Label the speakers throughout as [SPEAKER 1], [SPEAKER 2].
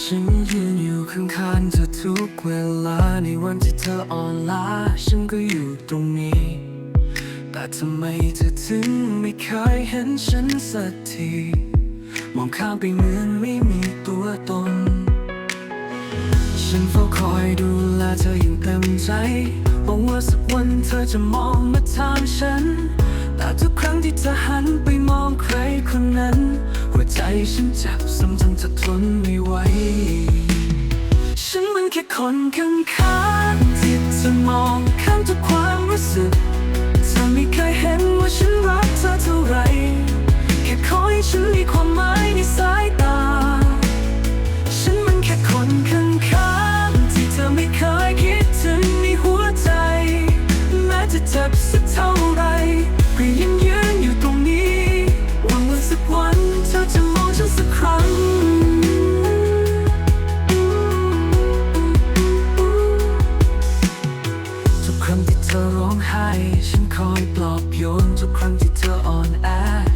[SPEAKER 1] ฉันยืนอยู่ข้างๆเธอทุกเวลาในวันที่เธออ่อนล้าฉันก็อยู่ตรงนี้ แต่ทำไมเธอถึงไม่เคยเห็นฉันสักที มองข้ามไปเหมือนไม่มีตัวตน ฉันเฝ้าคอยดูแลเธออย่างเต็มใจหวังว่าสักวันเธอจะมองมาทางฉัน แต่ทุกครั้งที่เธอหันไปมองใครคนนั้น หัวใจฉันเจ็บ แค่คนข้างๆที่จะมองข้ามทุกความรู้สึกเธอไม่เคย ธอร้องไห้ ฉันคอยปลอบโยนทุกครั้งที่เธออ่อนแอ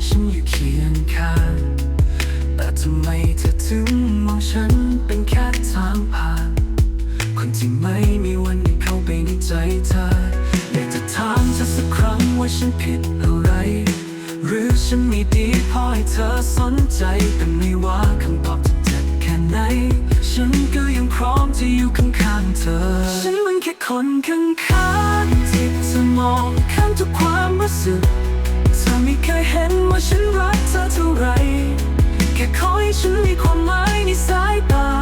[SPEAKER 1] ฉันอยู่เคียงข้าง แต่ทำไมเธอถึงมองฉันเป็นแค่ทางผ่าน คนที่ไม่มีวันได้เข้าไปในใจเธอ อยากจะถามเธอสักครั้งว่าฉันผิดอะไร หรือฉันม่ดีพอให้เธอสนใจแต่ไม่ว่าคำตอบจะเจ็บแค่ไหน ฉันก็ยังพร้อมจะอยู่ข้างๆเธอ คนข้างข้างที่จะมองข้ามทุกความรู้สึกเธอไม่เคยเห็นว่าฉันรักเธอเท่าไร แค่ขอให้ฉันมีความหมายในสายตา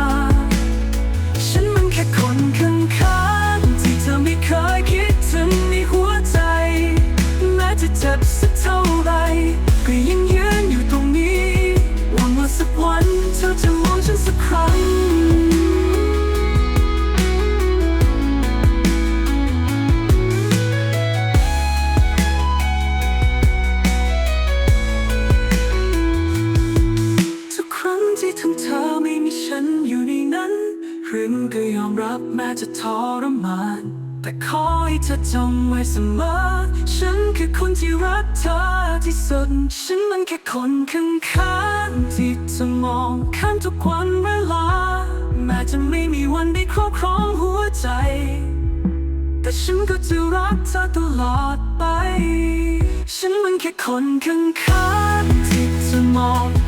[SPEAKER 1] รื่งก็ยอมรับแม้จะทรมาน แต่ขอให้เธอจำไว้เสมอ ฉันคือคนที่รักเธอที่สุด ฉันมันแค่คนข้างๆที่เธอมองข้ามทุกวันเวลา แม้จะไม่มีวันได้ครอบครองหัวใจ แต่ฉันก็จะรักเธอตลอดไป ฉันมันแค่คนข้างๆที่เธอมองข้ามทุกวันเวลาแม้จะมอง